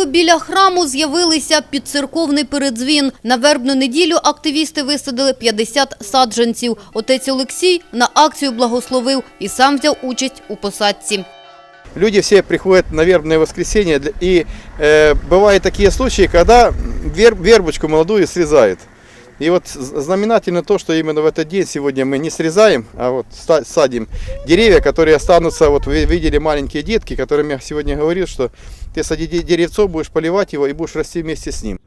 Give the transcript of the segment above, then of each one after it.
Липи біля храму з'явилися під церковний передзвін. На вербну неділю активісти висадили 50 саджанців. Отець Олексій на акцію благословив і сам взяв участь у посадці. Люди все приходят на вербное воскресенье, і э, бывают такие случаи, когда вер- вербочку молодую срезают. И вот з- знаменательно то, что именно в этот день сегодня мы не срезаем, а вот ста- садим деревья, которые останутся, вот вы видели маленькие детки, которым я сегодня говорил, что ты сади де- деревцо, будешь поливать его и будешь расти вместе с ним.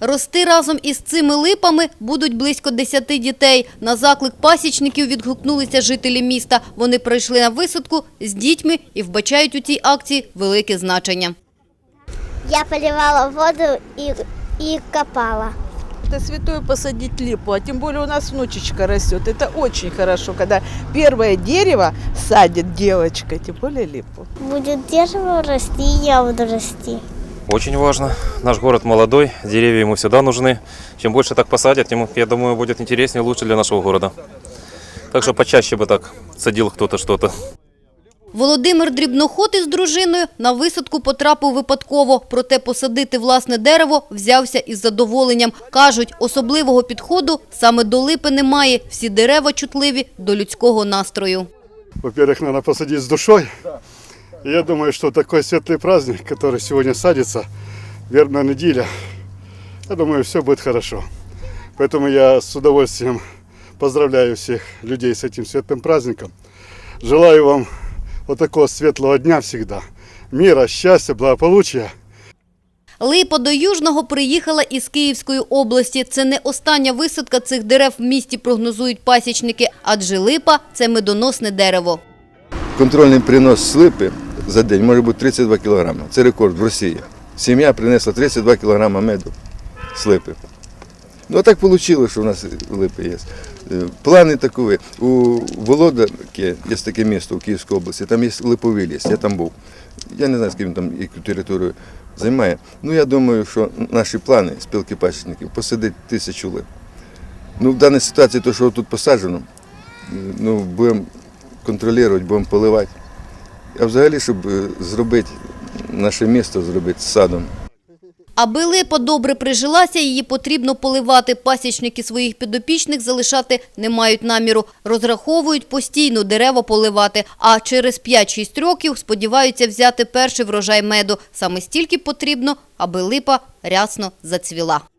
Рости разом із цими липами будуть близько 10 дітей. На заклик пасічників відгукнулися жителі міста. Вони прийшли на висадку з дітьми і вбачають у цій акції велике значення. Я поливала воду и, и копала. Это святое посадить липу, а тем более у нас внучечка растет. Это очень хорошо, когда первое дерево садит девочка, тем более липу. Будет дерево расти, я буду расти. Очень важно. Наш город молодой, деревья ему всегда нужны. Чем больше так посадят, тем, я думаю, будет интереснее и лучше для нашего города. Так что почаще бы так садил кто-то что-то. Володимир Дрібноход із дружиною на висадку потрапив випадково, проте посадити власне дерево взявся із задоволенням. Кажуть, особливого підходу саме до липи немає. Всі дерева чутливі до людського настрою. во-первых, надо посадить с душой. И я думаю, что такой светлый праздник, который сегодня садится, вербная неделя, я думаю, все будет хорошо. Поэтому я с удовольствием поздравляю всех людей с этим светлым праздником. Желаю вам вот такого светлого дня всегда. Мира, счастья, благополучия. Липа до Южного приїхала із Київської області. Це не остання висадка цих дерев в місті, прогнозують пасічники, адже липа – це медоносне дерево. Контрольний принос слипи за день може бути 32 кг. Це рекорд в Росії. Сім'я принесла 32 кг меду слипи. Ну а так вийшло, що у нас липи є. Е, Плани такові. У Володарки є таке місто у Київській області, там є липовий ліс, я там був. Я не знаю, з ким там яку територію займає. Ну я думаю, що наші плани спілки пасічників посадити тисячу лип. Ну, в даній ситуації, то, що тут посаджено, ну, будемо контролювати, будемо поливати. А взагалі, щоб е, зробити наше місто, зробити садом. Аби липа добре прижилася, її потрібно поливати. Пасічники своїх підопічних залишати не мають наміру. Розраховують постійно дерева поливати. А через 5-6 років сподіваються взяти перший врожай меду. Саме стільки потрібно, аби липа рясно зацвіла.